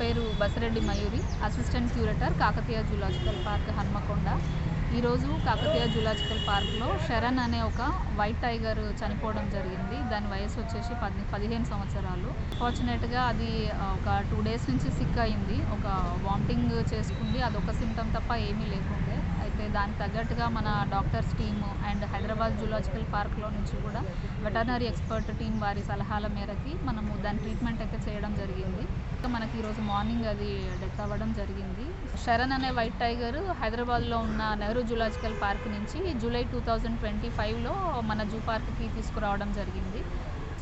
పేరు Basireddy Mayuri assistant curator Kakatiya zoological park Hanmakonda. ఈరోజు Kakatiya zoological పార్క్లో శరణ్ అనే ఒక వైట్ టైగర్ చనిపోవడం జరిగింది. దాని వయసు వచ్చేసి పది పదిహేను సంవత్సరాలు. ఫార్చునేట్గా అది ఒక టూ డేస్ నుంచి సిక్ అయింది. ఒక వామిటింగ్ చేసుకుంది. అదొక సిమ్టమ్ తప్ప ఏమీ లేకుండే. అయితే దానికి తగ్గట్టుగా మన doctors team and Hyderabad zoological పార్క్లో నుంచి కూడా వెటర్నరీ ఎక్స్పర్ట్ టీం వారి సలహాల మేరకి మనము దాని ట్రీట్మెంట్ అయితే చేయడం జరిగింది. మనకి ఈరోజు మార్నింగ్ అది డెత్ అవ్వడం జరిగింది. శరణ్ అనే వైట్ టైగర్ హైదరాబాద్లో ఉన్న నెహ్రూ జూలాజికల్ పార్క్ నుంచి జూలై టూ థౌజండ్ ట్వంటీ ఫైవ్లో మన జూ పార్క్కి తీసుకురావడం జరిగింది.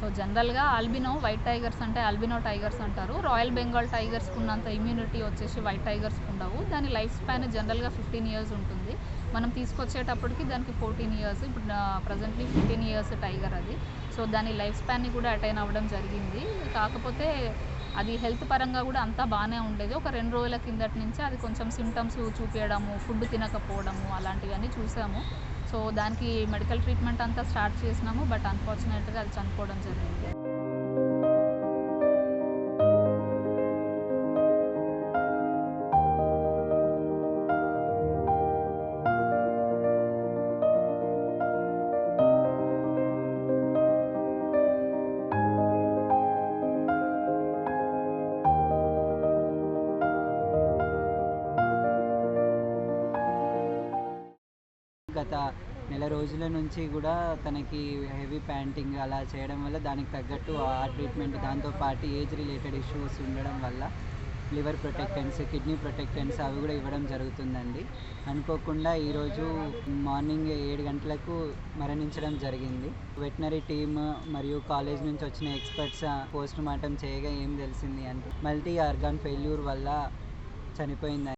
సో జనరల్గా ఆల్బినో వైట్ టైగర్స్ అంటే ఆల్బినో టైగర్స్ అంటారు. రాయల్ బెంగాల్ టైగర్స్కి ఉన్నంత ఇమ్యూనిటీ వచ్చేసి వైట్ టైగర్స్కి ఉండవు దాని లైఫ్ స్పాన్ జనరల్గా ఫిఫ్టీన్ ఇయర్స్ ఉంటుంది. మనం తీసుకొచ్చేటప్పటికి దానికి ఫోర్టీన్ ఇయర్స్ ఇప్పుడు ప్రజెంట్లీ ఫిఫ్టీన్ ఇయర్స్ టైగర్ అది. సో దాని లైఫ్ స్పాన్ని కూడా అటైన్ అవ్వడం జరిగింది. కాకపోతే అది హెల్త్ పరంగా కూడా అంతా బాగానే ఉండేది. ఒక రెండు రోజుల కిందటి నుంచి అది కొంచెం సిమ్టమ్స్ చూపించడము ఫుడ్ తినకపోవడము అలాంటివన్నీ చూసాము. సో దానికి మెడికల్ ట్రీట్మెంట్ అంతా స్టార్ట్ చేసినాము బట్ అన్ఫార్చునేట్గా అది చనిపోవడం జరిగింది. గత నెల రోజుల నుంచి కూడా తనకి హెవీ ప్యాంటింగ్ అలా చేయడం వల్ల దానికి తగ్గట్టు ఆ ట్రీట్మెంట్ దాంతో పాటు ఏజ్ రిలేటెడ్ ఇష్యూస్ ఉండడం వల్ల లివర్ ప్రొటెక్టెన్స్ కిడ్నీ ప్రొటెక్టెన్స్ అవి కూడా ఇవ్వడం జరుగుతుందండి. అనుకోకుండా ఈరోజు మార్నింగ్ ఏడు గంటలకు మరణించడం జరిగింది. వెటనరీ టీమ్ మరియు కాలేజ్ నుంచి వచ్చిన ఎక్స్పర్ట్స్ పోస్ట్ మార్టం చేయగా ఏం తెలిసింది అంటే మల్టీ ఆర్గాన్ ఫెయిల్యూర్ వల్ల చనిపోయింది